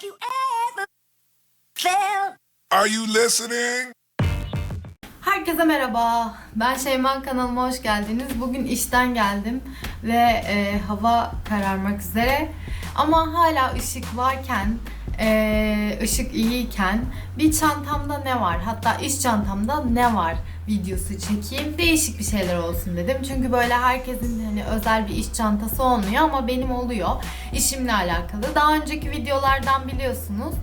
Have you ever felt? Are you listening? Herkese merhaba. Ben Şeyma kanalıma hoş geldiniz. Bugün işten geldim ve e, hava kararmak üzere. Ama hala ışık varken, e, ışık iyiyken bir çantamda ne var? Hatta iş çantamda ne var? Videosu çekeyim. Değişik bir şeyler olsun dedim. Çünkü böyle herkesin hani özel bir iş çantası olmuyor ama benim oluyor. İşimle alakalı. Daha önceki videolardan biliyorsunuz.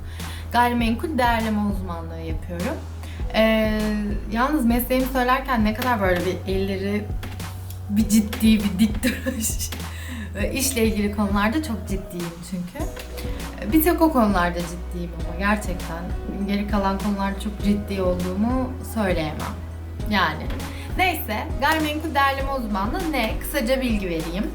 Gayrimenkul değerleme uzmanlığı yapıyorum. Ee, yalnız mesleğimi söylerken ne kadar böyle bir elleri bir ciddi bir dik duruş. İşle ilgili konularda çok ciddiyim çünkü. Ee, Bir tek o konularda ciddiyim ama gerçekten. Geri kalan konularda çok ciddi olduğumu söyleyemem. Yani. Neyse, gayrimenkul değerleme uzmanlığı ne? Kısaca bilgi vereyim.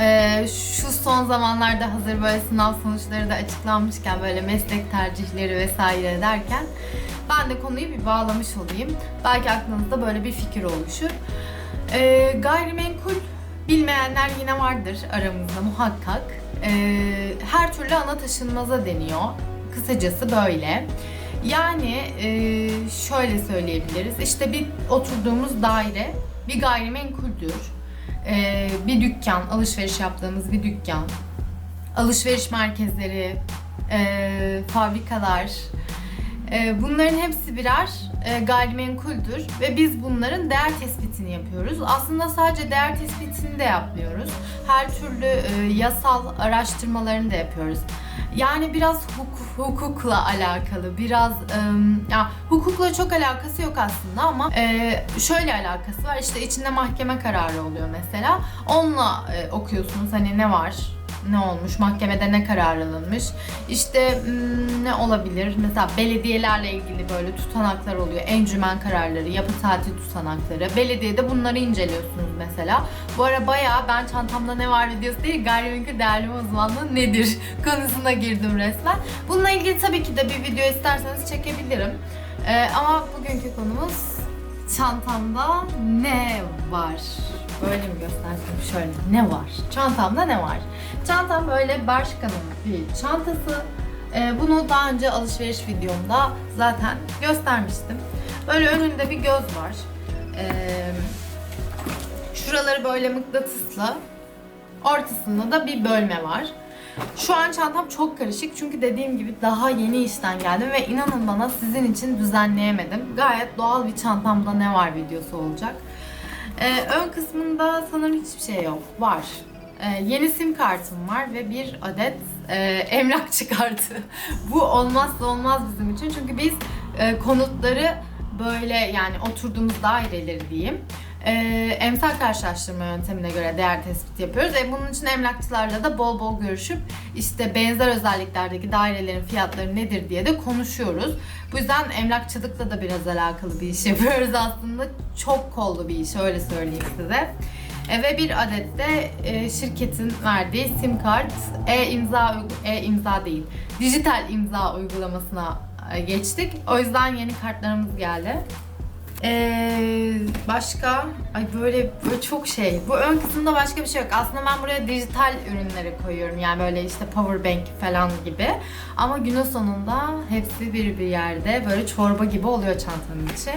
Ee, şu son zamanlarda hazır böyle sınav sonuçları da açıklanmışken böyle meslek tercihleri vesaire derken ben de konuyu bir bağlamış olayım. Belki aklınızda böyle bir fikir oluşur. Ee, gayrimenkul bilmeyenler yine vardır aramızda muhakkak. Ee, her türlü ana taşınmaza deniyor. Kısacası böyle. Yani e, şöyle söyleyebiliriz. İşte bir oturduğumuz daire bir gayrimenkuldür. Ee, bir dükkan, alışveriş yaptığımız bir dükkan, alışveriş merkezleri, e, fabrikalar, e, bunların hepsi birer e, gayrimenkuldür ve biz bunların değer tespitini yapıyoruz. Aslında sadece değer tespitini de yapmıyoruz. Her türlü e, yasal araştırmalarını da yapıyoruz. Yani biraz huk- hukukla alakalı, biraz e, ya hukukla çok alakası yok aslında ama e, şöyle alakası var. İşte içinde mahkeme kararı oluyor mesela. Onunla e, okuyorsunuz hani ne var, ne olmuş, mahkemede ne karar alınmış. İşte hmm, ne olabilir? Mesela belediyelerle ilgili böyle tutanaklar oluyor. Encümen kararları, yapı tatil tutanakları. Belediyede bunları inceliyorsunuz mesela. Bu ara bayağı ben çantamda ne var videosu değil, gayrimenkul değerleme uzmanlığı nedir konusuna girdim resmen. Bununla ilgili tabii ki de bir video isterseniz çekebilirim. Ee, ama bugünkü konumuz çantamda ne var? Böyle mi göstersem şöyle ne var? Çantamda ne var? Çantam böyle Bershka'nın bir çantası. Ee, bunu daha önce alışveriş videomda zaten göstermiştim. Böyle önünde bir göz var. Ee, şuraları böyle mıknatıslı. Ortasında da bir bölme var. Şu an çantam çok karışık çünkü dediğim gibi daha yeni işten geldim ve inanın bana sizin için düzenleyemedim. Gayet doğal bir çantamda ne var videosu olacak. Ee, ön kısmında sanırım hiçbir şey yok. Var. Ee, yeni sim kartım var ve bir adet e, emlakçı kartı. Bu olmazsa olmaz bizim için çünkü biz e, konutları böyle yani oturduğumuz daireleri diyeyim e, emsal karşılaştırma yöntemine göre değer tespiti yapıyoruz. E, bunun için emlakçılarla da bol bol görüşüp işte benzer özelliklerdeki dairelerin fiyatları nedir diye de konuşuyoruz. Bu yüzden emlakçılıkla da biraz alakalı bir iş yapıyoruz aslında. Çok kollu bir iş öyle söyleyeyim size. E, ve bir adet de e, şirketin verdiği sim kart e-imza e-imza değil. Dijital imza uygulamasına e, geçtik. O yüzden yeni kartlarımız geldi. Ee, başka ay böyle böyle çok şey. Bu ön kısımda başka bir şey yok. Aslında ben buraya dijital ürünleri koyuyorum. Yani böyle işte power bank falan gibi. Ama günün sonunda hepsi bir bir yerde böyle çorba gibi oluyor çantanın içi.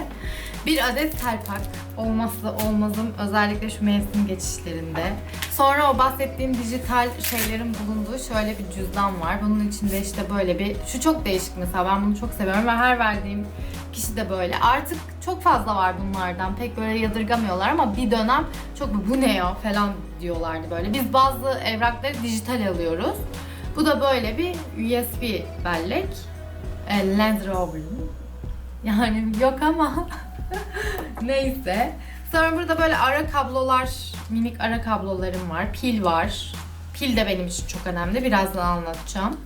Bir adet telpak olmazsa olmazım özellikle şu mevsim geçişlerinde. Sonra o bahsettiğim dijital şeylerin bulunduğu şöyle bir cüzdan var. Bunun içinde işte böyle bir şu çok değişik mesela ben bunu çok seviyorum ve her verdiğim kişi de böyle. Artık çok fazla var bunlardan. Pek böyle yadırgamıyorlar ama bir dönem çok bu ne ya falan diyorlardı böyle. Biz bazı evrakları dijital alıyoruz. Bu da böyle bir USB bellek. E, Land Rover'ın. Yani yok ama neyse. Sonra burada böyle ara kablolar, minik ara kablolarım var. Pil var. Pil de benim için çok önemli. Birazdan anlatacağım.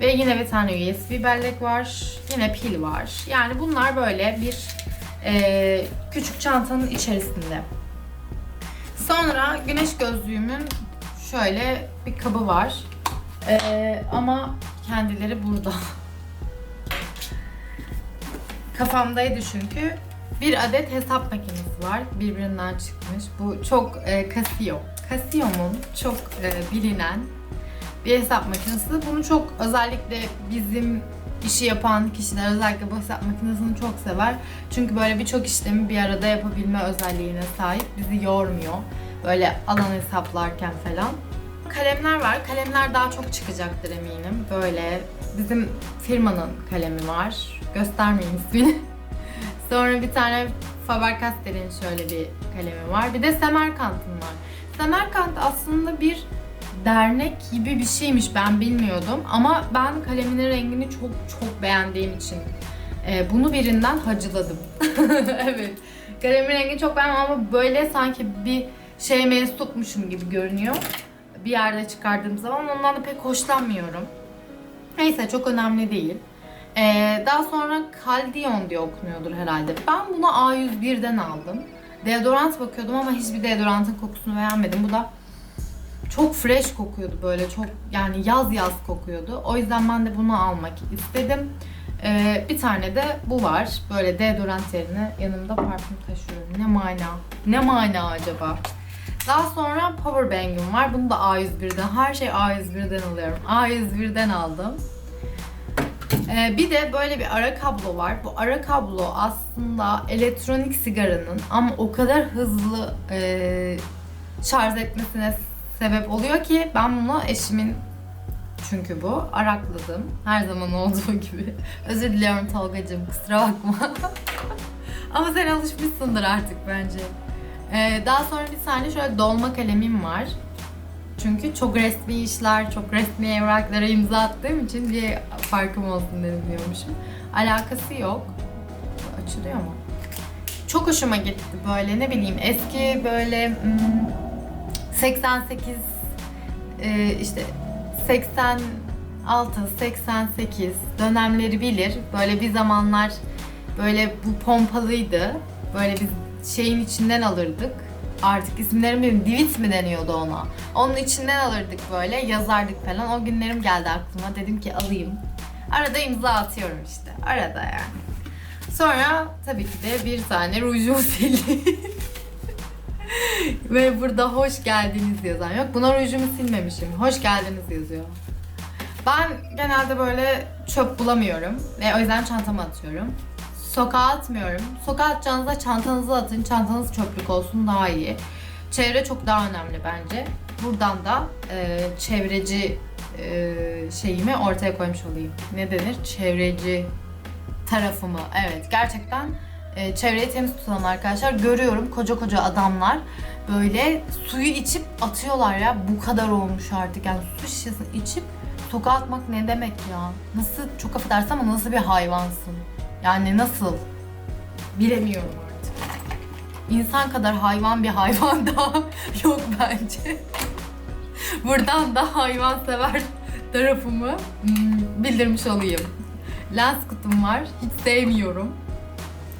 Ve yine bir tane USB bellek var. Yine pil var. Yani bunlar böyle bir e, küçük çantanın içerisinde. Sonra güneş gözlüğümün şöyle bir kabı var. E, ama kendileri burada. Kafamdaydı çünkü. Bir adet hesap makinesi var. Birbirinden çıkmış. Bu çok e, Casio. Casio'nun çok e, bilinen bir hesap makinesi. Bunu çok özellikle bizim işi yapan kişiler özellikle bu hesap makinesini çok sever. Çünkü böyle birçok işlemi bir arada yapabilme özelliğine sahip. Bizi yormuyor. Böyle alan hesaplarken falan. Kalemler var. Kalemler daha çok çıkacaktır eminim. Böyle bizim firmanın kalemi var. Göstermeyeyim ismini. Sonra bir tane Faber-Castell'in şöyle bir kalemi var. Bir de Semerkant'ın var. Semerkant aslında bir dernek gibi bir şeymiş ben bilmiyordum ama ben kaleminin rengini çok çok beğendiğim için e, bunu birinden hacıladım. evet. Kalemin rengi çok beğendim ama böyle sanki bir şeye mensupmuşum gibi görünüyor. Bir yerde çıkardığım zaman ondan da pek hoşlanmıyorum. Neyse çok önemli değil. Ee, daha sonra Caldion diye okunuyordur herhalde. Ben bunu A101'den aldım. Deodorant bakıyordum ama hiçbir deodorantın kokusunu beğenmedim. Bu da çok fresh kokuyordu böyle çok yani yaz yaz kokuyordu. O yüzden ben de bunu almak istedim. Ee, bir tane de bu var. Böyle deodorant yerine yanımda parfüm taşıyorum. Ne mana? Ne mana acaba? Daha sonra power bank'im var. Bunu da A101'den. Her şey A101'den alıyorum. A101'den aldım. Ee, bir de böyle bir ara kablo var. Bu ara kablo aslında elektronik sigaranın ama o kadar hızlı e, şarj etmesine sebep oluyor ki ben bunu eşimin çünkü bu arakladım. Her zaman olduğu gibi. Özür diliyorum Tolgacığım kusura bakma. ama sen alışmışsındır artık bence. Ee, daha sonra bir tane şöyle dolma kalemim var. Çünkü çok resmi işler, çok resmi evraklara imza attığım için bir farkım olsun dedim diyormuşum. Alakası yok. Açılıyor mu? Çok hoşuma gitti böyle ne bileyim eski böyle hmm, 88 e, işte 86 88 dönemleri bilir. Böyle bir zamanlar böyle bu pompalıydı. Böyle biz şeyin içinden alırdık. Artık isimlerim bilmiyorum. Divit mi deniyordu ona? Onun içinden alırdık böyle. Yazardık falan. O günlerim geldi aklıma. Dedim ki alayım. Arada imza atıyorum işte. Arada yani. Sonra tabii ki de bir tane rujumu sildim. Ve burada hoş geldiniz yazan yok. Buna rujumu silmemişim. Hoş geldiniz yazıyor. Ben genelde böyle çöp bulamıyorum. Ve o yüzden çantama atıyorum. Sokağa atmıyorum. Sokağa atacağınızda çantanızı atın. Çantanız çöplük olsun daha iyi. Çevre çok daha önemli bence. Buradan da e, çevreci e, şeyimi ortaya koymuş olayım. Ne denir? Çevreci tarafımı. Evet gerçekten e, çevreyi temiz tutan arkadaşlar görüyorum koca koca adamlar böyle suyu içip atıyorlar ya bu kadar olmuş artık yani su şişesini içip sokağa atmak ne demek ya nasıl çok affedersin ama nasıl bir hayvansın yani nasıl? Bilemiyorum artık. İnsan kadar hayvan bir hayvan daha yok bence. Buradan da hayvan sever tarafımı hmm, bildirmiş olayım. Lens kutum var hiç sevmiyorum.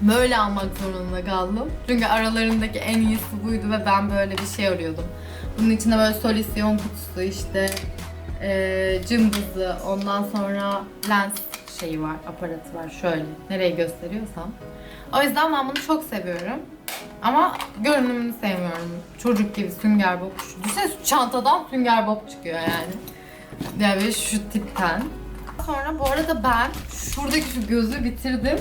Böyle almak zorunda kaldım. Çünkü aralarındaki en iyisi buydu ve ben böyle bir şey arıyordum. Bunun içinde böyle solüsyon kutusu işte e, cımbızı ondan sonra lens şeyi var, aparatı var şöyle. Nereye gösteriyorsam. O yüzden ben bunu çok seviyorum. Ama görünümünü sevmiyorum. Çocuk gibi sünger bob. Düşünsene çantadan sünger bob çıkıyor yani. Yani şu tipten. Sonra bu arada ben şuradaki şu gözü bitirdim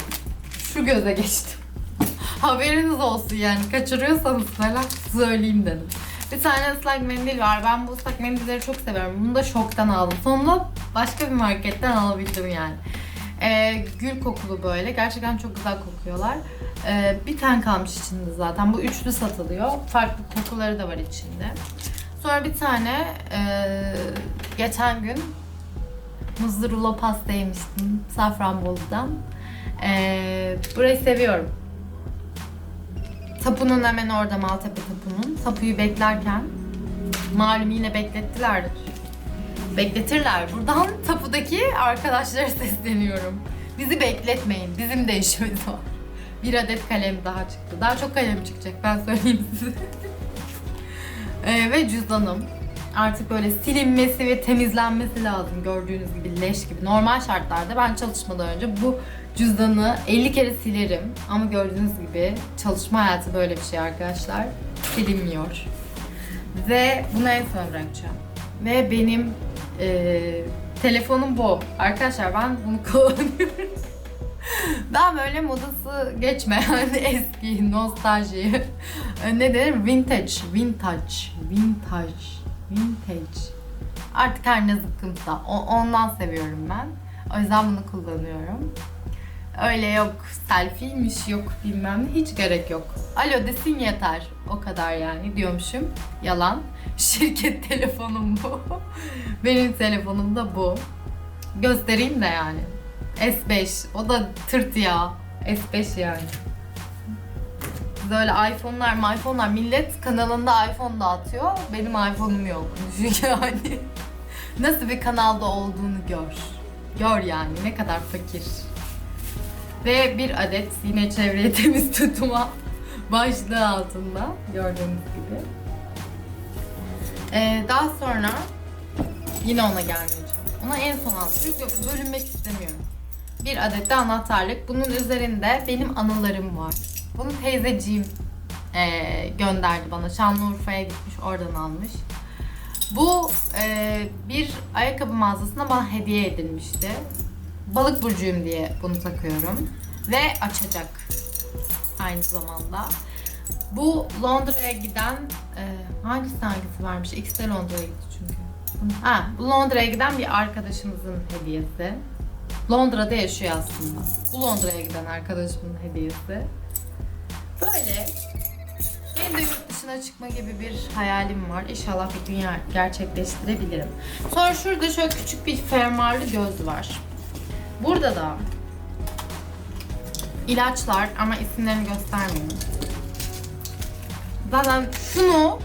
şu göze geçtim. Haberiniz olsun yani kaçırıyorsanız falan söyleyeyim dedim. Bir tane ıslak mendil var. Ben bu ıslak mendilleri çok seviyorum. Bunu da şoktan aldım. Sonunda başka bir marketten alabildim yani. Ee, gül kokulu böyle. Gerçekten çok güzel kokuyorlar. Ee, bir tane kalmış içinde zaten. Bu üçlü satılıyor. Farklı kokuları da var içinde. Sonra bir tane e, geçen gün muzlu rulo pasta yemiştim. Safranbolu'dan. Ee, burayı seviyorum. Tapunun hemen orada Maltepe Tapu'nun. Tapuyu beklerken malum yine beklettilerdir. Bekletirler. Buradan tapudaki arkadaşlara sesleniyorum. Bizi bekletmeyin. Bizim de işimiz var. Bir adet kalem daha çıktı. Daha çok kalem çıkacak ben söyleyeyim size. Ee, ve cüzdanım. Artık böyle silinmesi ve temizlenmesi lazım gördüğünüz gibi leş gibi. Normal şartlarda ben çalışmadan önce bu cüzdanı 50 kere silerim. Ama gördüğünüz gibi çalışma hayatı böyle bir şey arkadaşlar. Silinmiyor. Ve bunu en son bırakacağım. Ve benim Ee, telefonum bu. Arkadaşlar ben bunu kullanıyorum. ben böyle modası geçmeyen eski nostalji. E, ne derim? Vintage vintage vintage vintage. Artık her ne zıkkımsa. O- ondan seviyorum ben. O yüzden bunu kullanıyorum öyle yok selfie'ymiş yok bilmem ne hiç gerek yok alo desin yeter o kadar yani diyormuşum yalan şirket telefonum bu benim telefonum da bu göstereyim de yani S5 o da tırt ya S5 yani biz öyle iPhone'lar iPhone'lar millet kanalında iPhone dağıtıyor. Benim iPhone'um yok. Çünkü yani nasıl bir kanalda olduğunu gör. Gör yani ne kadar fakir. Ve bir adet yine çevreye temiz tutma başlığı altında gördüğünüz gibi. Ee, daha sonra yine ona gelmeyeceğim. Ona en son aldım. Çünkü bölünmek istemiyorum. Bir adet de anahtarlık. Bunun üzerinde benim anılarım var. Bunu teyzeciğim eee, gönderdi bana. Şanlıurfa'ya gitmiş, oradan almış. Bu eee, bir ayakkabı mağazasında bana hediye edilmişti. Balık burcuyum diye bunu takıyorum. Ve açacak aynı zamanda. Bu Londra'ya giden eee hangisi hangisi varmış? İkisi de Londra'ya gitti çünkü. Ha, bu Londra'ya giden bir arkadaşımızın hediyesi. Londra'da yaşıyor aslında. Bu Londra'ya giden arkadaşımın hediyesi. Böyle benim de yurt dışına çıkma gibi bir hayalim var. İnşallah bir gün ger- gerçekleştirebilirim. Sonra şurada şöyle küçük bir fermuarlı göz var. Burada da ilaçlar ama isimlerini göstermiyorum. Zaten şunu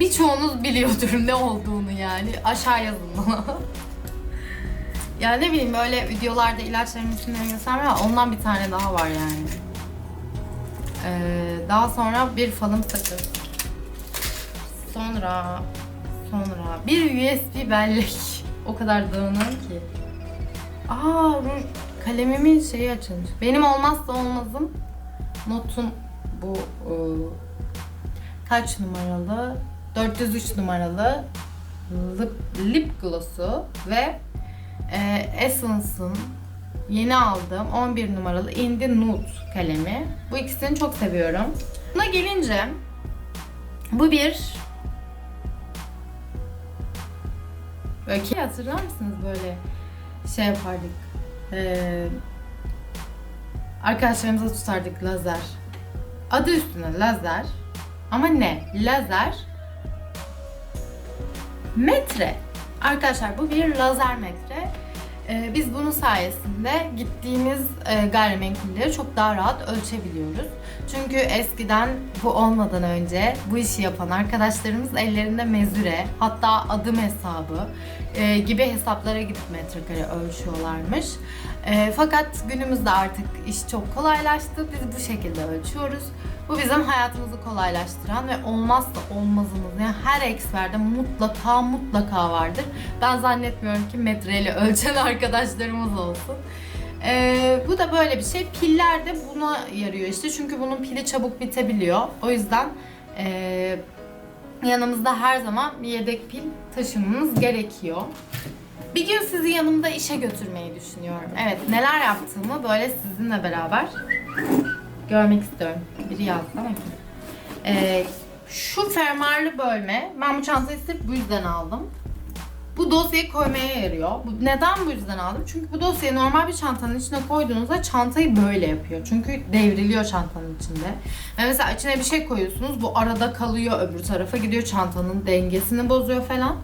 birçoğunuz biliyordur ne olduğunu yani. Aşağı yazın bana. ya ne bileyim böyle videolarda ilaçların isimlerini göstermiyor ondan bir tane daha var yani. Ee, daha sonra bir falım sakız. Sonra sonra bir USB bellek. O kadar dağınığım ki. Aa ruj kalemimin şeyi açılmış. Benim olmazsa olmazım notum bu e, kaç numaralı? 403 numaralı lip, lip gloss'u ve e, Essence'ın yeni aldığım 11 numaralı Indie Nude kalemi. Bu ikisini çok seviyorum. Buna gelince bu bir böyle hatırlar mısınız böyle şey yapardık. Ee, arkadaşlarımıza tutardık lazer. Adı üstüne lazer. Ama ne? Lazer metre. Arkadaşlar bu bir lazer metre. Ee, biz bunun sayesinde gittiğimiz e, gayrimenkulleri çok daha rahat ölçebiliyoruz. Çünkü eskiden bu olmadan önce bu işi yapan arkadaşlarımız ellerinde mezüre hatta adım hesabı e, gibi hesaplara gidip metrekare ölçüyorlarmış. E, fakat günümüzde artık iş çok kolaylaştı. Biz bu şekilde ölçüyoruz. Bu bizim hayatımızı kolaylaştıran ve olmazsa olmazımız. Yani her eksperde mutlaka mutlaka vardır. Ben zannetmiyorum ki metreyle ölçen arkadaşlarımız olsun. Ee, bu da böyle bir şey. Piller de buna yarıyor işte. Çünkü bunun pili çabuk bitebiliyor. O yüzden ee, yanımızda her zaman bir yedek pil taşımamız gerekiyor. Bir gün sizi yanımda işe götürmeyi düşünüyorum. Evet neler yaptığımı böyle sizinle beraber görmek istiyorum. Biri yazdı ama? Ee, şu fermuarlı bölme, ben bu çantayı sırf bu yüzden aldım. Bu dosyayı koymaya yarıyor. Bu- Neden bu yüzden aldım? Çünkü bu dosyayı normal bir çantanın içine koyduğunuzda çantayı böyle yapıyor. Çünkü devriliyor çantanın içinde. Ve mesela içine bir şey koyuyorsunuz, bu arada kalıyor öbür tarafa gidiyor çantanın dengesini bozuyor falan.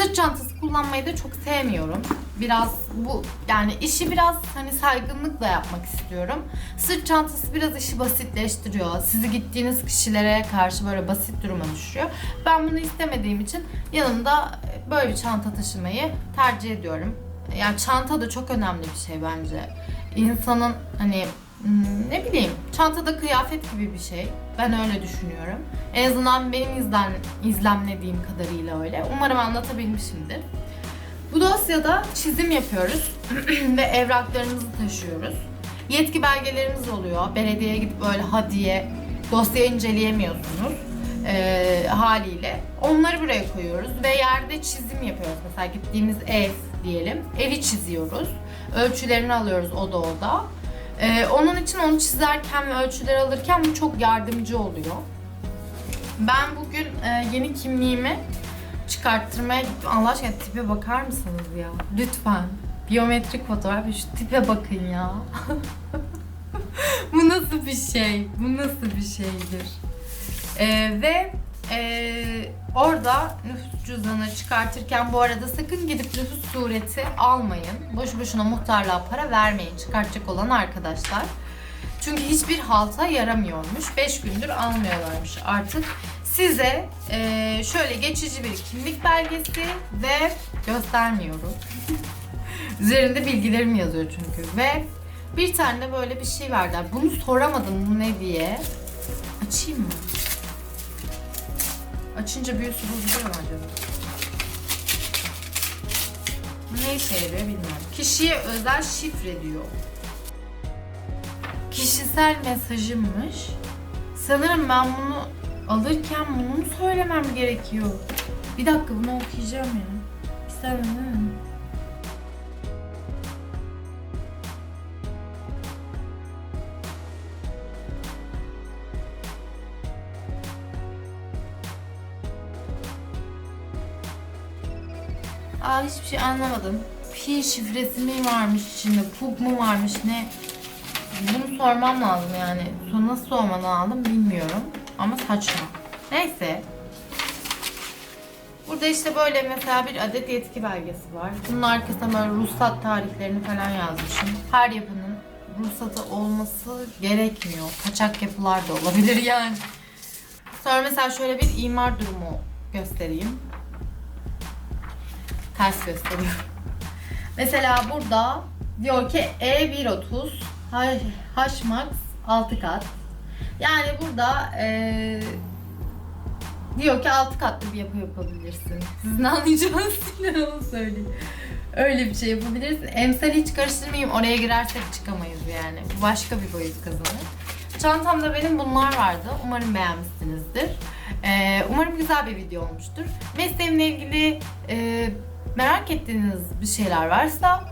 Sırt çantası kullanmayı da çok sevmiyorum. Biraz bu yani işi biraz hani saygınlıkla yapmak istiyorum. Sırt çantası biraz işi basitleştiriyor. Sizi gittiğiniz kişilere karşı böyle basit duruma düşürüyor. Ben bunu istemediğim için yanımda böyle bir çanta taşımayı tercih ediyorum. Yani çanta da çok önemli bir şey bence. İnsanın hani hmm, ne bileyim çantada kıyafet gibi bir şey. Ben öyle düşünüyorum. En azından benim izlen, izlemlediğim kadarıyla öyle. Umarım anlatabilmişimdir. Bu dosyada çizim yapıyoruz ve evraklarımızı taşıyoruz. Yetki belgelerimiz oluyor. Belediyeye gidip böyle ha diye dosya inceleyemiyorsunuz. e, haliyle. Onları buraya koyuyoruz ve yerde çizim yapıyoruz. Mesela gittiğimiz ev diyelim. Evi çiziyoruz. Ölçülerini alıyoruz oda oda. E, onun için onu çizerken ve ölçüleri alırken bu çok yardımcı oluyor. Ben bugün e, yeni kimliğimi çıkarttırmaya gittim. Allah aşkına tipe bakar mısınız ya? Lütfen. Biyometrik fotoğraf şu tipe bakın ya. Bu nasıl bir şey? Bu nasıl bir şeydir? Ee, ve ee, orada nüfus cüzdanı çıkartırken bu arada sakın gidip nüfus sureti almayın. Boşu boşuna muhtarlığa para vermeyin çıkartacak olan arkadaşlar. Çünkü hiçbir halta yaramıyormuş. 5 gündür almıyorlarmış artık. Size ee, şöyle geçici bir kimlik belgesi ve göstermiyorum. Üzerinde bilgilerim yazıyor çünkü ve bir tane de böyle bir şey verdiler. Bunu soramadım bu ne diye. Açayım mı? Açınca büyüsü bozuluyor mu acaba? Ne işe yarıyor bilmiyorum. Kişiye özel şifre diyor. Kişisel mesajımmış. Sanırım ben bunu alırken bunu mu söylemem gerekiyor? Bir dakika bunu okuyacağım ya. Değil mi? Hiçbir şey anlamadım. Pi şifresi mi varmış içinde, pub mu varmış ne? Bunu sormam lazım yani. Sonra nasıl sorman lazım bilmiyorum. Ama saçma. Neyse. Burada işte böyle mesela bir adet yetki belgesi var. Bunun arkasına böyle ruhsat tarihlerini falan yazmışım. Her yapının ruhsatı olması gerekmiyor. Kaçak yapılar da olabilir yani. Sonra mesela şöyle bir imar durumu göstereyim ters gösteriyor. Mesela burada diyor ki E130 H- Hmax 6 kat. Yani burada eee, diyor ki 6 katlı bir yapı yapabilirsin. Sizin anlayacağınız onu söyleyeyim. Öyle bir şey yapabilirsin. Emsal hiç karıştırmayayım. Oraya girersek çıkamayız yani. Bu başka bir boyut kazanır. Çantamda benim bunlar vardı. Umarım beğenmişsinizdir. Ee, umarım güzel bir video olmuştur. Mesleğimle ilgili e, merak ettiğiniz bir şeyler varsa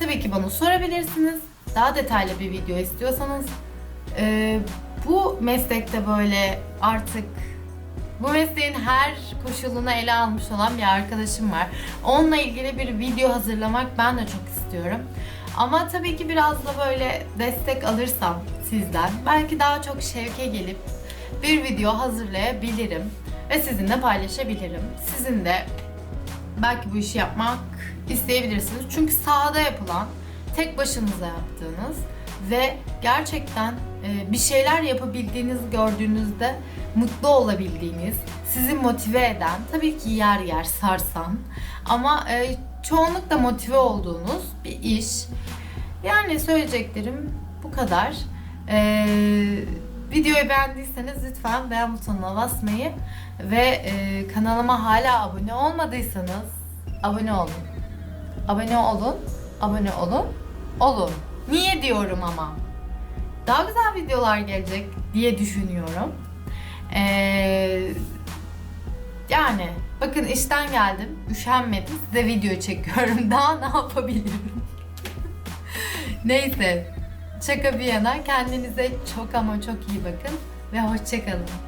tabii ki bana sorabilirsiniz. Daha detaylı bir video istiyorsanız e, bu meslekte böyle artık bu mesleğin her koşulunu ele almış olan bir arkadaşım var. Onunla ilgili bir video hazırlamak ben de çok istiyorum. Ama tabii ki biraz da böyle destek alırsam sizden belki daha çok şevke gelip bir video hazırlayabilirim ve sizinle paylaşabilirim. Sizin de belki bu işi yapmak isteyebilirsiniz. Çünkü sahada yapılan, tek başınıza yaptığınız ve gerçekten e, bir şeyler yapabildiğiniz gördüğünüzde mutlu olabildiğiniz, sizi motive eden, tabii ki yer yer sarsan ama e, çoğunlukla motive olduğunuz bir iş. Yani söyleyeceklerim bu kadar. Ee, videoyu beğendiyseniz lütfen beğen butonuna basmayı ve e, kanalıma hala abone olmadıysanız abone olun. Abone olun, abone olun, olun. Niye diyorum ama? Daha güzel videolar gelecek diye düşünüyorum. Ee, yani bakın işten geldim, üşenmedim, size video çekiyorum. Daha ne yapabilirim? Neyse, şaka bir yana kendinize çok ama çok iyi bakın ve hoşçakalın.